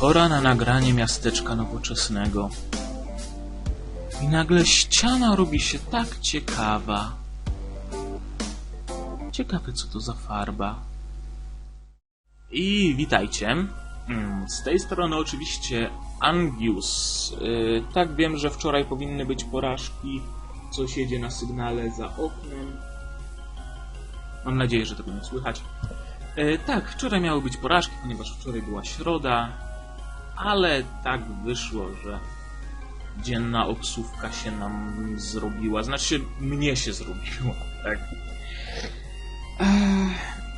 Pora na nagranie miasteczka nowoczesnego. I nagle ściana robi się tak ciekawa. Ciekawe, co to za farba. I witajcie. Mm, Z tej strony oczywiście Angius. Yy, tak, wiem, że wczoraj powinny być porażki. Coś jedzie na sygnale za oknem. Mam nadzieję, że tego nie słychać. E, tak, wczoraj miały być porażki, ponieważ wczoraj była środa, ale tak wyszło, że dzienna obsówka się nam zrobiła. Znaczy mnie się zrobiła, tak.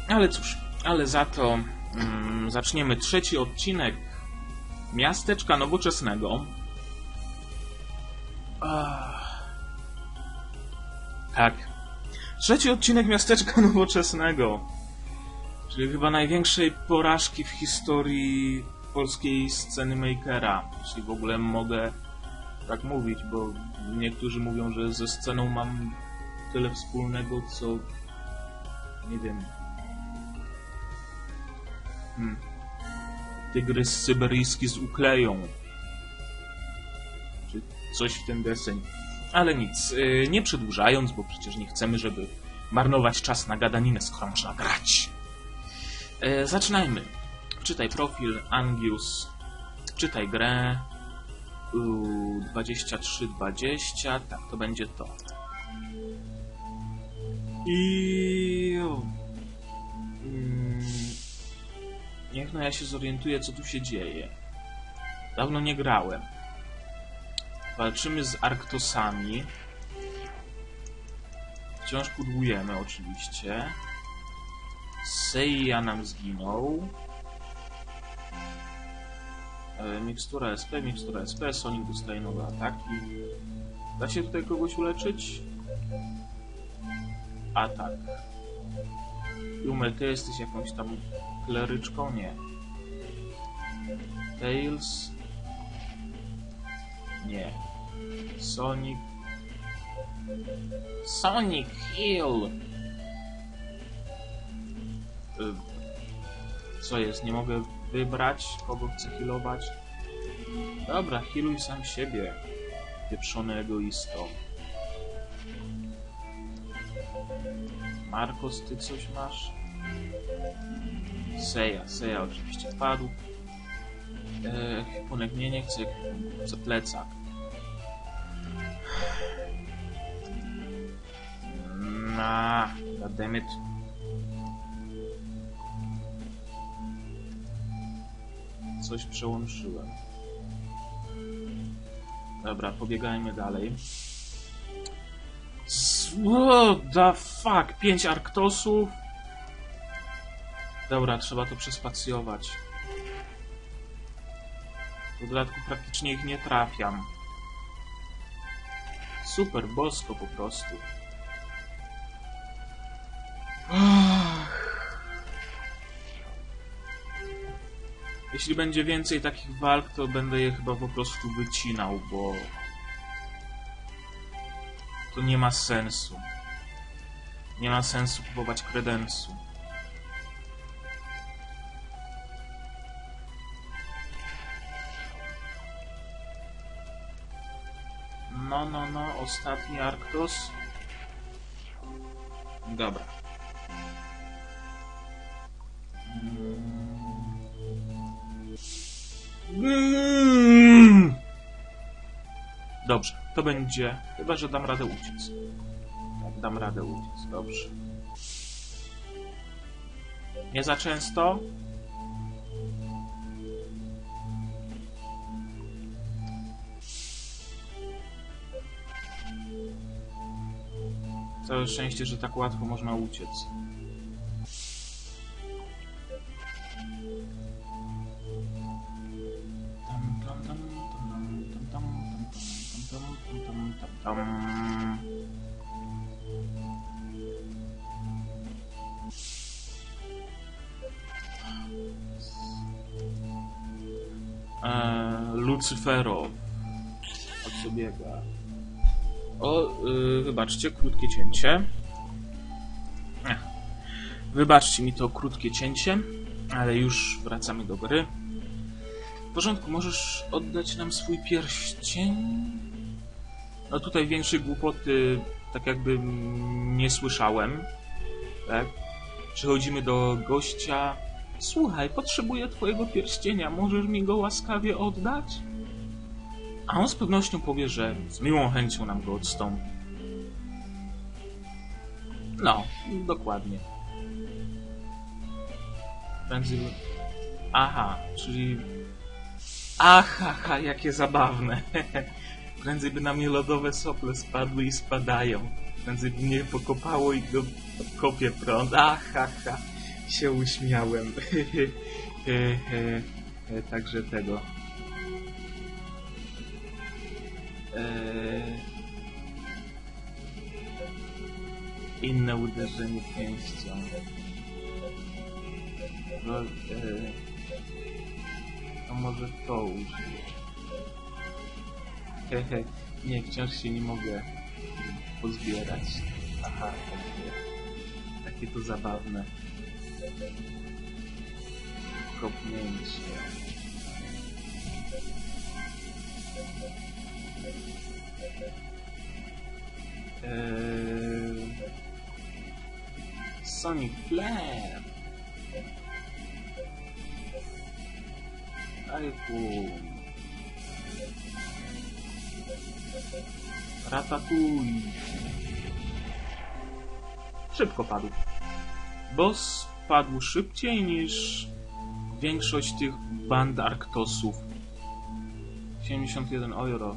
Ale cóż, ale za to mm, zaczniemy trzeci odcinek Miasteczka Nowoczesnego. Tak. Trzeci odcinek Miasteczka Nowoczesnego. Czyli chyba największej porażki w historii polskiej sceny makera. Jeśli w ogóle mogę tak mówić, bo niektórzy mówią, że ze sceną mam tyle wspólnego, co nie wiem. Hmm. Tygrys syberyjski z ukleją. Czy coś w ten deseń. Ale nic, yy, nie przedłużając, bo przecież nie chcemy, żeby marnować czas na gadaninę, skoro można grać. E, zaczynajmy. Czytaj profil Angius. Czytaj grę. Uuu, 2320. Tak, to będzie to. I. Mm, niech no ja się zorientuję, co tu się dzieje. Dawno nie grałem. Walczymy z Arktosami. Wciąż pudłujemy, oczywiście. Seiya nam zginął. E, mikstura SP, mikstura SP, Sonic dostaje nowe ataki. Da się tutaj kogoś uleczyć? Atak. Jumel, ty jesteś jakąś tam kleryczką? Nie. Tails? Nie. Sonic? Sonic Heal! Y, Co jest? Nie mogę wybrać, kogo chcę healować? Dobra, healuj sam siebie, pieprzony egoisto. Marcos, ty coś masz? Seja, Seja oczywiście padł. E, Hipunek nie, chcę, chcę plecak. Na, goddammit. Coś przełączyłem. Dobra, pobiegajmy dalej. What the fuck? Pięć Arktosów? Dobra, trzeba to przespacjować. W dodatku praktycznie ich nie trafiam. Super, bosko po prostu. Jeśli będzie więcej takich walk, to będę je chyba po prostu wycinał, bo to nie ma sensu. Nie ma sensu kupować kredensu. No, no, no, ostatni Arktos. Dobra. Mm. Dobrze, to będzie. Chyba, że dam radę uciec. Tak, dam radę uciec, dobrze. Nie za często. Całe szczęście, że tak łatwo można uciec. Lucyfero. O co biega? O, yy, wybaczcie, krótkie cięcie. Ech. Wybaczcie mi to krótkie cięcie, ale już wracamy do gry. W porządku, możesz oddać nam swój pierścień? No tutaj większej głupoty tak jakby nie słyszałem. Tak? Przychodzimy do gościa. Słuchaj, potrzebuję twojego pierścienia, możesz mi go łaskawie oddać? A on z pewnością powie, że z miłą chęcią nam go odstąpi. No, dokładnie. Prędzej... Aha, czyli... Aha, ha, jakie zabawne. Prędzej by na mnie lodowe sople spadły i spadają. Prędzej by mnie pokopało i go kopie prąd. Aha, ha, się uśmiałem. E, e, e, Także tego. Inne uderzenie pięścią. No, eee, to może to użyję. Hehe, nie, wciąż się nie mogę pozbierać. Aha, takie, takie to zabawne. Kopnięcie. Eee... Sonic Flare. Ajku. Ratatouille. Szybko padł. Boss padł szybciej niż większość tych band Arktosów. 71 euro.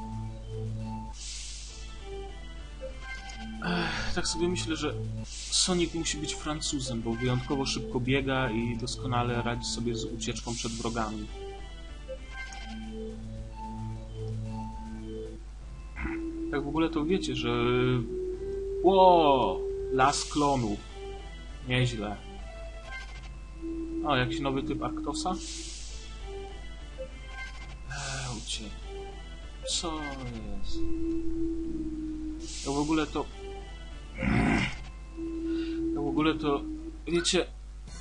Ech, tak sobie myślę, że Sonic musi być Francuzem, bo wyjątkowo szybko biega i doskonale radzi sobie z ucieczką przed wrogami. Tak w ogóle to wiecie, że... Ło! Las klonów. Nieźle. O, jakiś nowy typ Arktosa? Eee. Co jest? To w ogóle to... Ogóle to... Wiecie,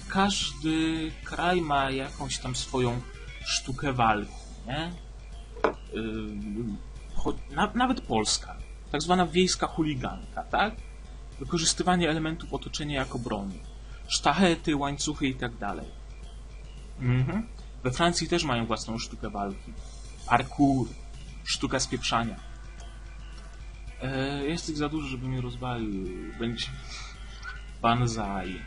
każdy kraj ma jakąś tam swoją sztukę walki, nie? Nawet Polska. Tak zwana wiejska chuliganka, tak? Wykorzystywanie elementów otoczenia jako broni. Sztachety, łańcuchy i tak dalej. Mhm. We Francji też mają własną sztukę walki. Parkour. Sztuka spieprzania. E, jest ich za dużo, żeby mnie rozwalił. Będzie... Banzai.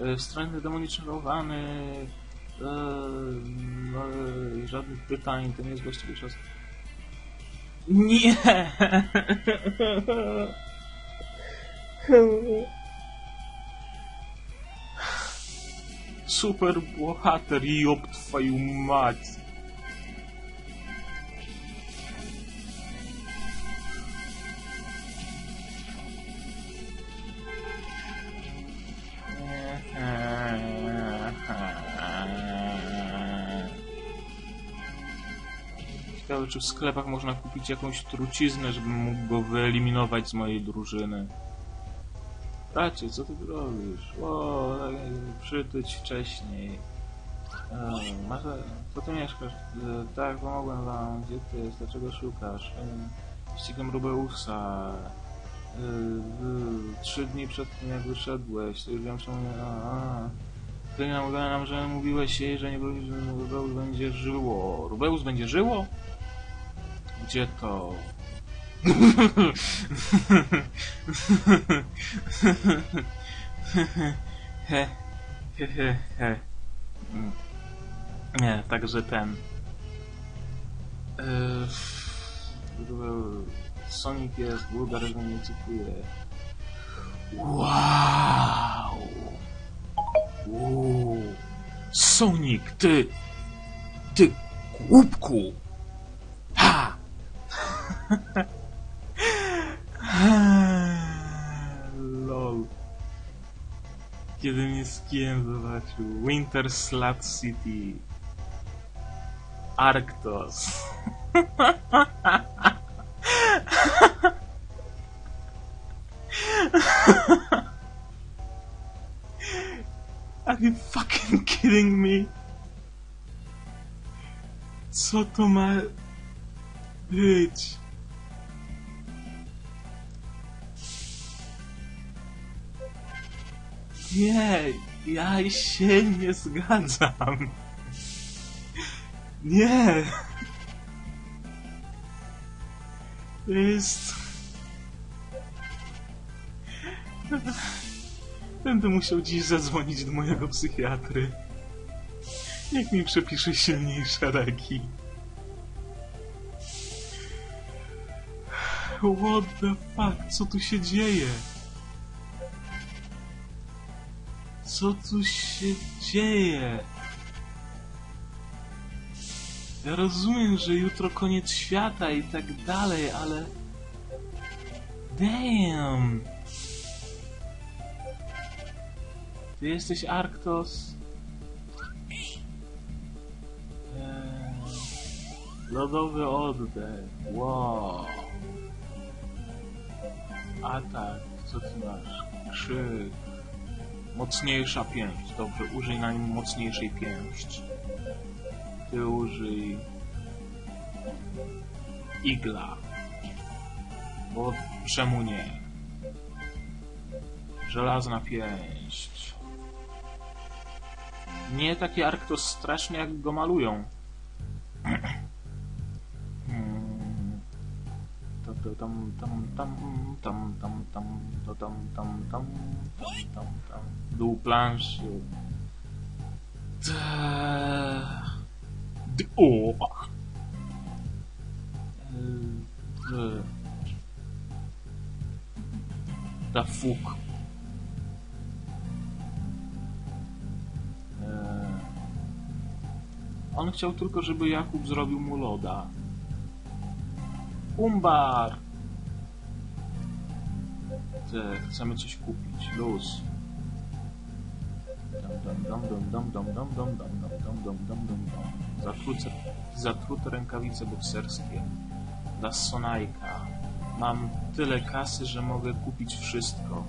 E, wstrętny demoniczny rowany. E, no, e, żadnych pytań, to nie jest właściwy czas. Nie! Super bohater, job twoją mać. W sklepach można kupić jakąś truciznę, żebym mógł go wyeliminować z mojej drużyny. Bracie, co ty robisz? O, przytyć wcześniej. E, masz, co ty mieszkasz? E, tak, pomogłem wam. Gdzie ty jest? Dlaczego szukasz? E, ścigam Rubeusa. E, e, trzy dni przed tym, jak wyszedłeś. To już wiem, czemu nie... A. Ty namówiła nam, że mówiłeś jej, że nie że Rubeus będzie żyło. Rubeus będzie żyło? Gdzie to? Nie, także ten. Eee, Sonic jest, wulgaryzmu nie cytuję. Wow! Wow. Sonic, ty! Ty głupku! Lol. Kiedy z kijem zobaczył. Winter Slut City. Arctos. Are you fucking kidding me? Co to ma być? Nie, ja się nie zgadzam. Nie. To jest... Będę musiał dziś zadzwonić do mojego psychiatry. Niech mi przepisze silniejsze leki. What the fuck? Co tu się dzieje? Co tu się dzieje? Ja rozumiem, że jutro koniec świata i tak dalej, ale... Damn! Ty jesteś Arktos? Eee, lodowy oddech. Wow. Atak. Co ty masz? Krzyk. Mocniejsza pięść. Dobrze, użyj na nim mocniejszej pięści. Ty użyj... Igla. Bo czemu nie? Żelazna pięść. Nie taki Arktos strasznie jak go malują. To- Tam, tam, tam, tam, tam, tam, to tam, tam, tam, tam, tam. Dół planszy. O! Da. Eee. On chciał tylko, żeby Jakub zrobił mu loda. Umbar! Te, chcemy coś kupić. Luz. Dum, dum, dum, dum, dum, dum, dum, dum, dum, dum, dum, dum, dum. Zatruce, zatrute rękawice bokserskie. Dla Sonajka. Mam tyle kasy, że mogę kupić wszystko.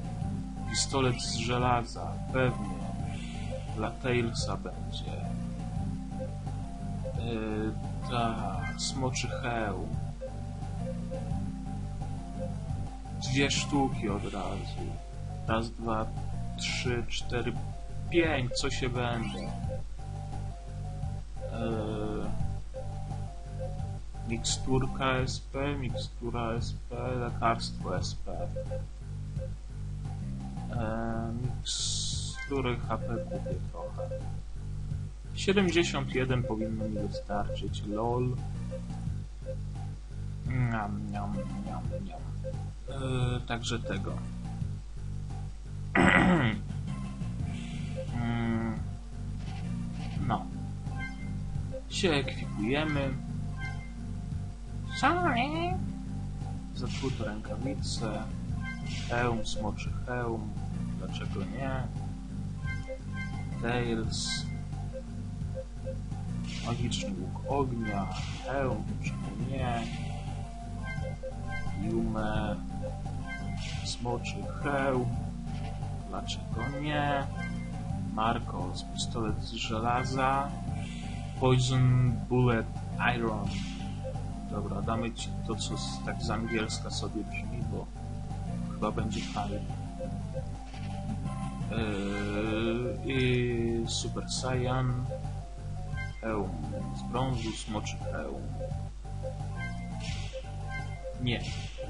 Pistolet z żelaza. Pewnie. Dla Tailsa będzie. Yy, tak. Smoczy hełm. Dwie sztuki od razu. Raz, dwa, trzy, cztery, pięć. Co się będę? Eee, miksturka SP, mikstura SP, lekarstwo SP. Eee, mikstury HP kupię trochę. 71 powinno mi wystarczyć. LOL. Niam, niam, niam, niam. Eee, także tego. Mm, no. Się ekwipujemy. Sorry. Zatrute rękawice. Hełm, smoczy hełm. Dlaczego nie? Tails. Magiczny łuk ognia. Hełm, dlaczego nie? Yume. Smoczy hełm. Dlaczego nie? Marcos, pistolet z żelaza. Poison Bullet Iron. Dobra, damy ci to, co z, tak z angielska sobie brzmi, bo chyba będzie fajnie. Eee, I Super Saiyan. Hełm z brązu, smoczy hełm. Nie,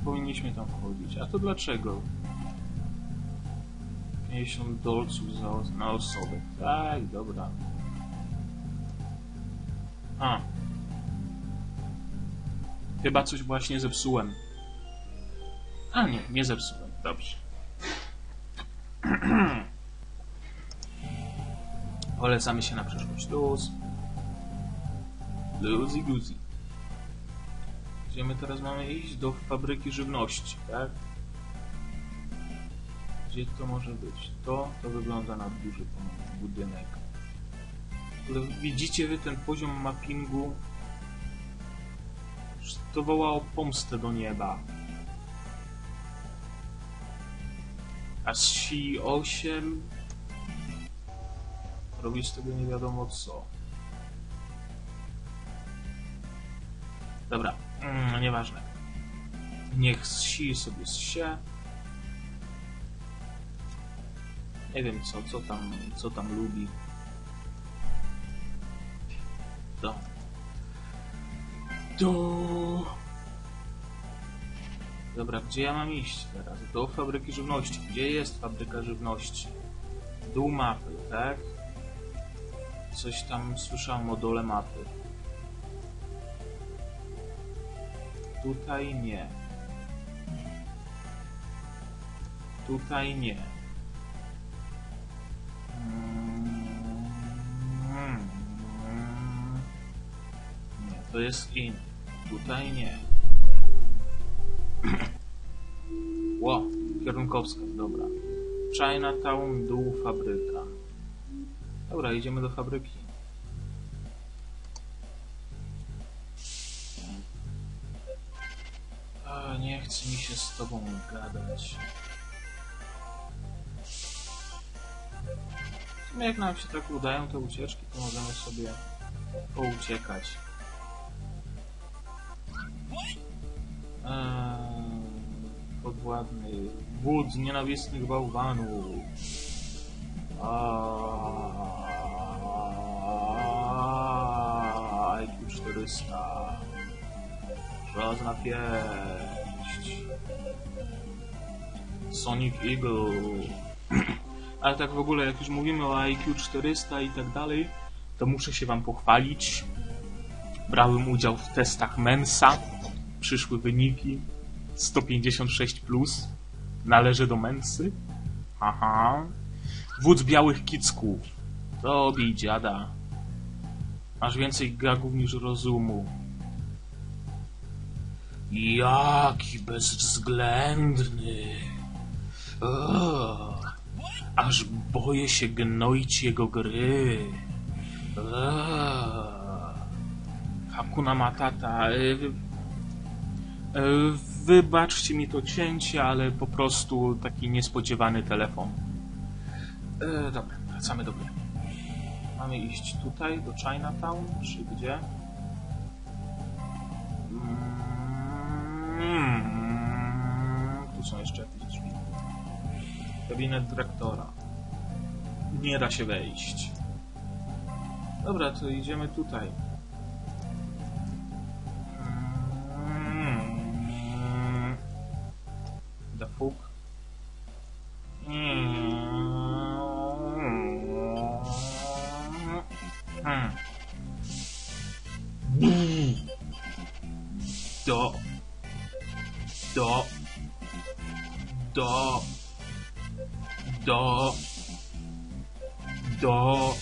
Nie powinniśmy tam wchodzić. A to dlaczego? 50 dolców za, na osobę. Tak, dobra. A. Chyba coś właśnie zepsułem. A nie, nie zepsułem. Dobrze. Polecamy się na przyszłość. Luz. Luzy guzy. Gdzie my teraz mamy iść? Do fabryki żywności, tak? Gdzie to może być? To, to wygląda na duży budynek. Widzicie wy ten poziom mappingu? To woła o pomstę do nieba. A z si 8 robi z tego nie wiadomo co. Dobra, mm, nieważne. Niech si sobie zsie. Nie wiem co, co tam, co tam lubi. Do. Do. Dobra, gdzie ja mam iść teraz? Do fabryki żywności. Gdzie jest fabryka żywności? Dół mapy, tak? Coś tam słyszałem o dole mapy. Tutaj nie. Tutaj nie. Nie, to jest in. Tutaj nie. Ło, kierunkowskaz, dobra. Chinatown, dół, fabryka. Dobra, idziemy do fabryki. Nie chce mi się z tobą gadać. W jak nam się tak udają te ucieczki, to możemy sobie pouciekać. Eee, podwładny wódz nienawistnych bałwanów. IQ 400. Żelazna pięść. Sonic Eagle. Ale tak w ogóle, jak już mówimy o IQ 400 i tak dalej, to muszę się wam pochwalić. Brałem udział w testach Mensa. Przyszły wyniki 156+. Plus. Należy do Mensy. Aha. Wódz białych kicków. To bij dziada. Masz więcej gagów niż rozumu. Jaki bezwzględny. Aż boję się gnoić jego gry. Hakuna Matata. wy- y, Wybaczcie mi to cięcie, ale po prostu taki niespodziewany telefon. E, dobra, wracamy do gry. Mamy iść tutaj, do Chinatown, czy gdzie? Tu są jeszcze jakieś drzwi. Gabinet dyrektora. Nie da się wejść. Dobra, to idziemy tutaj. Mm, The fuck? Hmm. Do. Do. Do. Do. Do.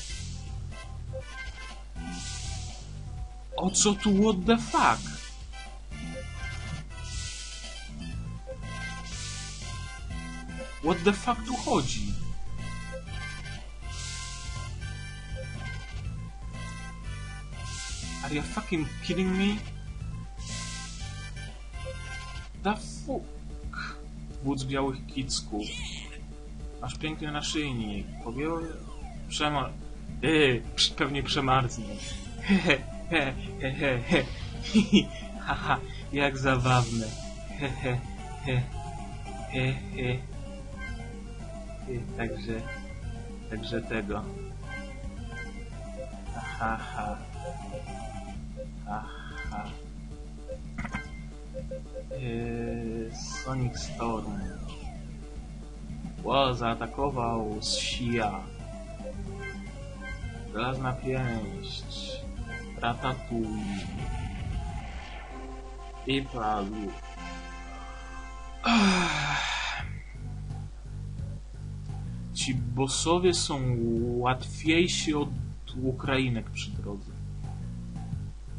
O co tu what the fuck? What the fuck tu chodzi? Are you fucking kidding me? The? Wódz białych kicków. Masz piękny naszyjnik. Pogięło... Przema... Yy, pewnie przemarznie. He, he, he, he, he. Haha, jak zabawne. He, he, he. He, Także... Także tego. Ach. ha, ha. Sonic Storm. Ło, zaatakował z Sia. Żelazna pięść. Ratatouille. I padł. Ci bossowie są łatwiejsi od Ukrainek przy drodze.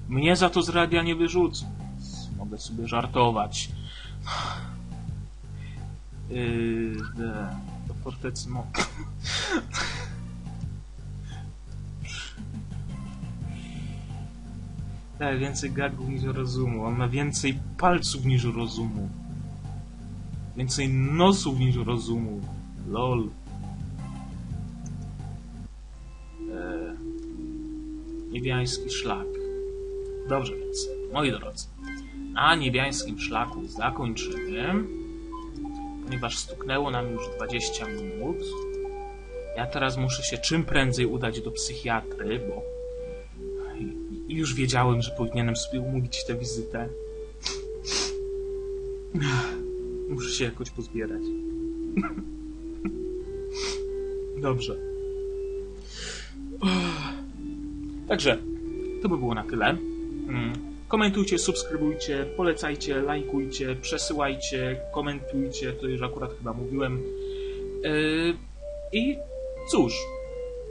Mnie za to z radia nie wyrzucą, mogę sobie żartować. Yy, do fortecy mo... Tak, więcej gagów niż rozumu. On ma więcej palców niż rozumu. Więcej nosów niż rozumu. Lol. Eee, niebiański szlak. Dobrze więc, moi drodzy. Na niebiańskim szlaku zakończymy. Ponieważ stuknęło nam już 20 minut. Ja teraz muszę się czym prędzej udać do psychiatry, bo już wiedziałem, że powinienem sobie umówić tę wizytę. Muszę się jakoś pozbierać. Dobrze. Także, to by było na tyle. Komentujcie, subskrybujcie, polecajcie, lajkujcie, przesyłajcie, komentujcie, to już akurat chyba mówiłem. Yy, I cóż,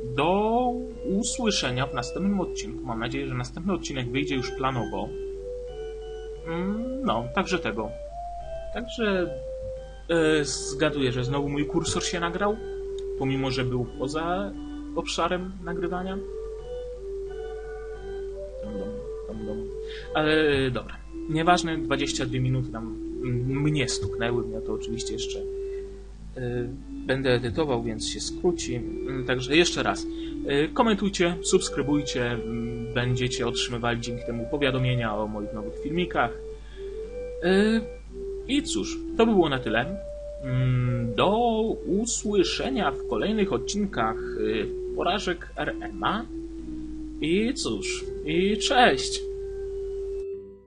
do usłyszenia w następnym odcinku. Mam nadzieję, że następny odcinek wyjdzie już planowo. Mm, No, także tego. Także e, zgaduję, że znowu mój kursor się nagrał, pomimo, że był poza obszarem nagrywania. Dum, dum. Ale dobra. Nieważne, 22 minuty tam mm, mnie stuknęły, ja to oczywiście jeszcze e, będę edytował, więc się skróci. Mm, Także jeszcze raz. y, Komentujcie, subskrybujcie, mm, będziecie otrzymywali dzięki temu powiadomienia o moich nowych filmikach. Y, I cóż, to by było na tyle. Do usłyszenia w kolejnych odcinkach y, porażek RMA. I cóż, i cześć!